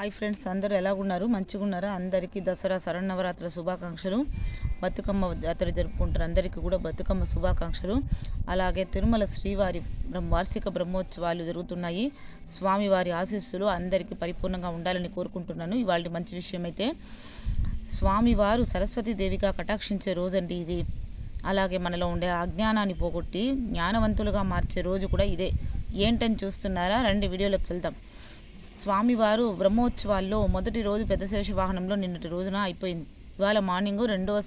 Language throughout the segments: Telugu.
హాయ్ ఫ్రెండ్స్ అందరూ ఎలా ఉన్నారు మంచిగా ఉన్నారా అందరికీ దసరా శరణవరాత్రుల శుభాకాంక్షలు. బతుకమ్మ జాతర జరుపుకుంటారు అందరికీ కూడా బతుకమ్మ శుభాకాంక్షలు. అలాగే తిరుమల శ్రీవారి వార్షిక బ్రహ్మోత్సవాలు జరుగుతున్నాయి. స్వామివారి ఆశీస్సులు అందరికీ పరిపూర్ణంగా ఉండాలని కోరుకుంటున్నాను. ఇవాళ మంచి విషయం అయితే స్వామివారు సరస్వతీదేవిగా కటాక్షించే రోజండి ఇది. అలాగే మనలో ఉండే అజ్ఞానాన్ని పోగొట్టి జ్ఞానవంతులుగా మార్చే రోజు కూడా ఇదే. ఏంటని చూస్తున్నారా? రెండు వీడియోలకు వెళ్దాం. స్వామివారు బ్రహ్మోత్సవాల్లో మొదటి రోజు పెద్దశేష వాహనంలో నిన్నటి రోజున అయిపోయింది. ఇవాళ మార్నింగ్ రెండవ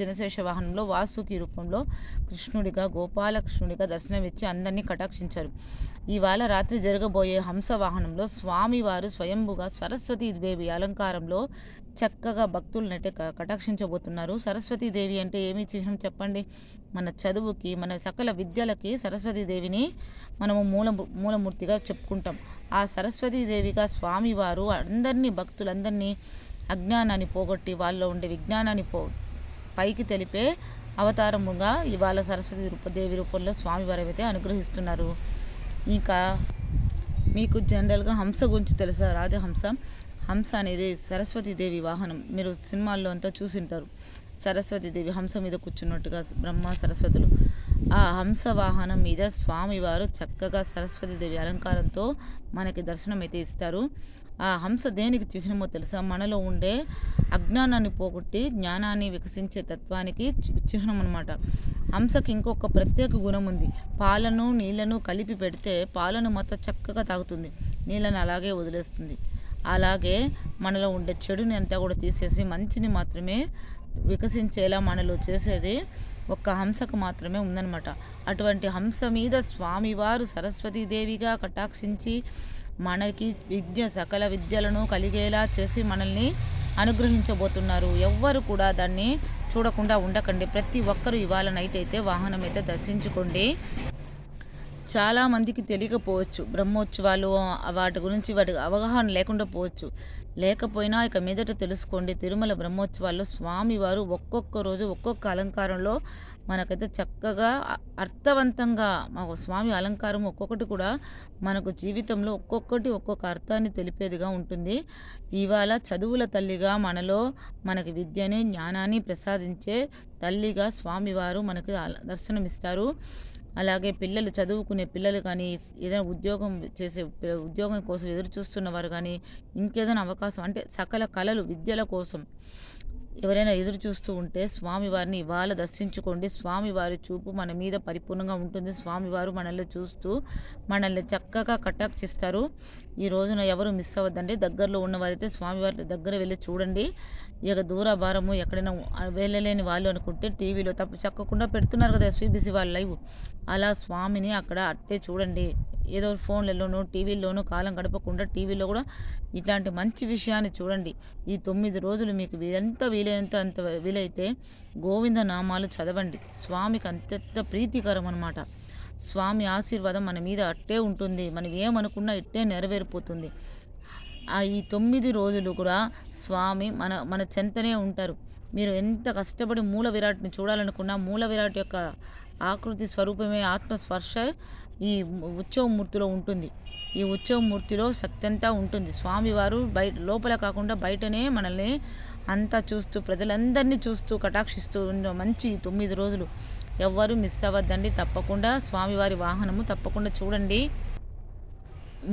చిన్నశేష వాహనంలో వాసుకి రూపంలో కృష్ణుడిగా గోపాలకృష్ణుడిగా దర్శనమిచ్చి అందరినీ కటాక్షించారు. ఇవాళ రాత్రి జరగబోయే హంస వాహనంలో స్వామివారు స్వయంభుగా సరస్వతీదేవి అలంకారంలో చక్కగా భక్తులనైతే క- కటాక్షించబోతున్నారు. సరస్వతీదేవి అంటే ఏమి చిహ్నం చెప్పండి? మన చదువుకి మన సకల విద్యలకి సరస్వతీదేవిని మనము మూల మూలమూర్తిగా చెప్పుకుంటాం. ఆ సరస్వతీదేవిగా స్వామివారు అందరినీ భక్తులందరినీ అజ్ఞానాన్ని పోగొట్టి వాళ్ళలో ఉండే విజ్ఞానాన్ని పో పైకి తెలిపే అవతారముగా ఇవాళ సరస్వతి రూపదేవి రూపంలో స్వామివారు అయితే అనుగ్రహిస్తున్నారు. ఇంకా మీకు జనరల్గా హంస గురించి తెలుసా? రాజహంస హంస అనేది సరస్వతీదేవి వాహనం. మీరు సినిమాల్లో అంతా చూసింటారు. సరస్వతీదేవి హంస మీద కూర్చున్నట్టుగా బ్రహ్మ సరస్వతులు. ఆ హంస వాహనం మీద స్వామివారు చక్కగా సరస్వతీదేవి అలంకారంతో మనకి దర్శనం అయితే ఇస్తారు. ఆ హంస దేనికి చిహ్నమో తెలుసా? మనలో ఉండే అజ్ఞానాన్ని పోగొట్టి జ్ఞానాన్ని వికసించే తత్వానికి చిహ్నం అనమాట హంసకి ఇంకొక ప్రత్యేక గుణం ఉంది. పాలను నీళ్ళను కలిపి పెడితే పాలను మాత్రం చక్కగా తాగుతుంది. నీళ్ళను అలాగే వదిలేస్తుంది. అలాగే మనలో ఉండే చెడుని అంతా కూడా తీసేసి మంచిని మాత్రమే వికసించేలా మనలో చేసేది ఒక్క హంసకు మాత్రమే ఉందన్నమాట. అటువంటి హంస మీద స్వామివారు సరస్వతీదేవిగా కటాక్షించి మనకి విద్య సకల విద్యలను కలిగేలా చేసి మనల్ని అనుగ్రహించబోతున్నారు. ఎవ్వరు కూడా దాన్ని చూడకుండా ఉండకండి. ప్రతి ఒక్కరూ ఇవాళ నైట్ అయితే వాహనం అయితే దర్శించుకోండి. చాలా మందికి తెలియకపోవచ్చు. బ్రహ్మోత్సవాలు వాటి గురించి వాటి అవగాహన లేకుండా పోవచ్చు. లేకపోయినా ఇక మీదట తెలుసుకోండి తిరుమల బ్రహ్మోత్సవాల్లో స్వామివారు ఒక్కొక్క రోజు ఒక్కొక్క అలంకారంలో మనకైతే చక్కగా అర్థవంతంగా మా స్వామి అలంకారం ఒక్కొక్కటి కూడా మనకు జీవితంలో ఒక్కొక్కటి ఒక్కొక్క అర్థాన్ని తెలిపేదిగా ఉంటుంది. ఇవాళ చదువుల తల్లిగా మనలో మనకి విద్యని జ్ఞానాన్ని ప్రసాదించే తల్లిగా స్వామివారు మనకు దర్శనమిస్తారు. అలాగే పిల్లలు చదువుకునే పిల్లలు కానీ ఏదైనా ఉద్యోగం చేసే ఉద్యోగం కోసం ఎదురు చూస్తున్న వారు కానీ ఇంకేదైనా అవకాశం అంటే సకల కళలు విద్యల కోసం. ఎవరైనా ఎదురు చూస్తూ ఉంటే స్వామివారిని ఇవాళ దర్శించుకోండి. స్వామివారి చూపు మన మీద పరిపూర్ణంగా ఉంటుంది. స్వామివారు మనల్ని చూస్తూ మనల్ని చక్కగా కటాక్షిస్తారు ఈ రోజున ఎవరు మిస్ అవ్వద్దండి. దగ్గరలో ఉన్నవారైతే స్వామివారి దగ్గర వెళ్ళి చూడండి. ఇక దూర భారము ఎక్కడైనా వెళ్ళలేని వాళ్ళు అనుకుంటే టీవీలో తప్పు చక్కకుండా పెడుతున్నారు కదా ఎస్వీబీసీ వాళ్ళు లైవ్ అలా స్వామిని అక్కడ అట్టే చూడండి. ఏదో ఫోన్లలోనూ టీవీల్లోనూ కాలం గడపకుండా టీవీలో కూడా ఇట్లాంటి మంచి విషయాన్ని చూడండి. ఈ తొమ్మిది రోజులు మీకు ఎంత వీలైనంత అంత వీలైతే గోవింద నామాలు చదవండి. స్వామికి అంత్యంత ప్రీతికరం అనమాట స్వామి ఆశీర్వాదం మన మీద అట్టే ఉంటుంది. మనం ఏమనుకున్నా ఇట్టే నెరవేరిపోతుంది. ఆ ఈ తొమ్మిది రోజులు కూడా స్వామి మన మన చెంతనే ఉంటారు. మీరు ఎంత కష్టపడి మూల విరాట్ని చూడాలనుకున్నా మూల విరాట్ యొక్క ఆకృతి స్వరూపమే ఆత్మస్పర్శ ఈ ఉత్సవమూర్తిలో ఉంటుంది. ఈ ఉత్సవమూర్తిలో శక్తి అంతా ఉంటుంది. స్వామివారు బయట లోపల కాకుండా బయటనే మనల్ని అంతా చూస్తూ ప్రజలందరినీ చూస్తూ కటాక్షిస్తూ ఉన్న మంచి తొమ్మిది రోజులు. ఎవ్వరూ మిస్ అవ్వద్దండి తప్పకుండా స్వామివారి వాహనము తప్పకుండా చూడండి.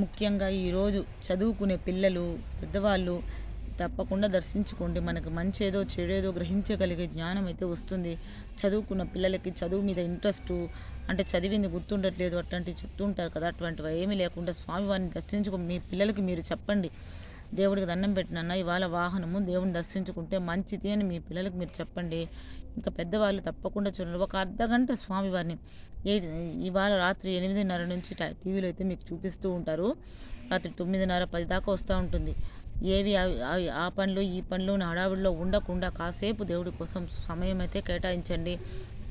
ముఖ్యంగా ఈరోజు చదువుకునే పిల్లలు పెద్దవాళ్ళు తప్పకుండా దర్శించుకోండి. మనకు మంచి ఏదో చెడేదో గ్రహించగలిగే జ్ఞానం అయితే వస్తుంది. చదువుకున్న పిల్లలకి చదువు మీద ఇంట్రెస్ట్ అంటే చదివింది గుర్తుండట్లేదు అట్లాంటివి చెప్తుంటారు కదా. అటువంటివి ఏమీ లేకుండా స్వామివారిని దర్శించుకో మీ పిల్లలకి మీరు చెప్పండి. దేవుడికి దండం పెట్టినన్న ఇవాళ వాహనము దేవుని దర్శించుకుంటే మంచిది అని మీ పిల్లలకి మీరు చెప్పండి. ఇంకా పెద్దవాళ్ళు తప్పకుండా చూడండి. ఒక అర్ధ గంట స్వామివారిని ఏ ఇవాళ రాత్రి ఎనిమిదిన్నర నుంచి టీవీలో అయితే మీకు చూపిస్తూ ఉంటారు. రాత్రి తొమ్మిదిన్నర పది దాకా వస్తూ ఉంటుంది. ఏవి అవి- ఆ పనులు ఈ పనులు హడావిడిలో ఉండకుండా కాసేపు దేవుడి కోసం సమయం అయితే కేటాయించండి.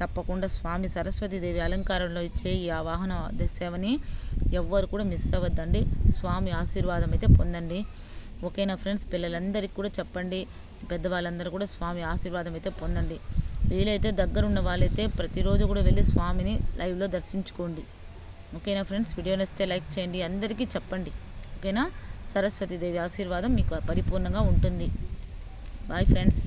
తప్పకుండా స్వామి సరస్వతీదేవి అలంకారంలో ఇచ్చే ఈ వాహన సేవని ఎవ్వరు కూడా మిస్ అవ్వద్దండి. స్వామి ఆశీర్వాదం అయితే పొందండి. ఓకేనా ఫ్రెండ్స్? పిల్లలందరికీ కూడా చెప్పండి. పెద్దవాళ్ళందరూ కూడా స్వామి ఆశీర్వాదం అయితే పొందండి. వీలైతే దగ్గరున్న వాళ్ళైతే ప్రతిరోజు కూడా వెళ్ళి స్వామిని లైవ్లో దర్శించుకోండి. ఓకేనా ఫ్రెండ్స్? వీడియో నచ్చితే లైక్ చేయండి. అందరికీ చెప్పండి. ఓకేనా? సరస్వతీదేవి ఆశీర్వాదం మీకు పరిపూర్ణంగా ఉంటుంది. Bye friends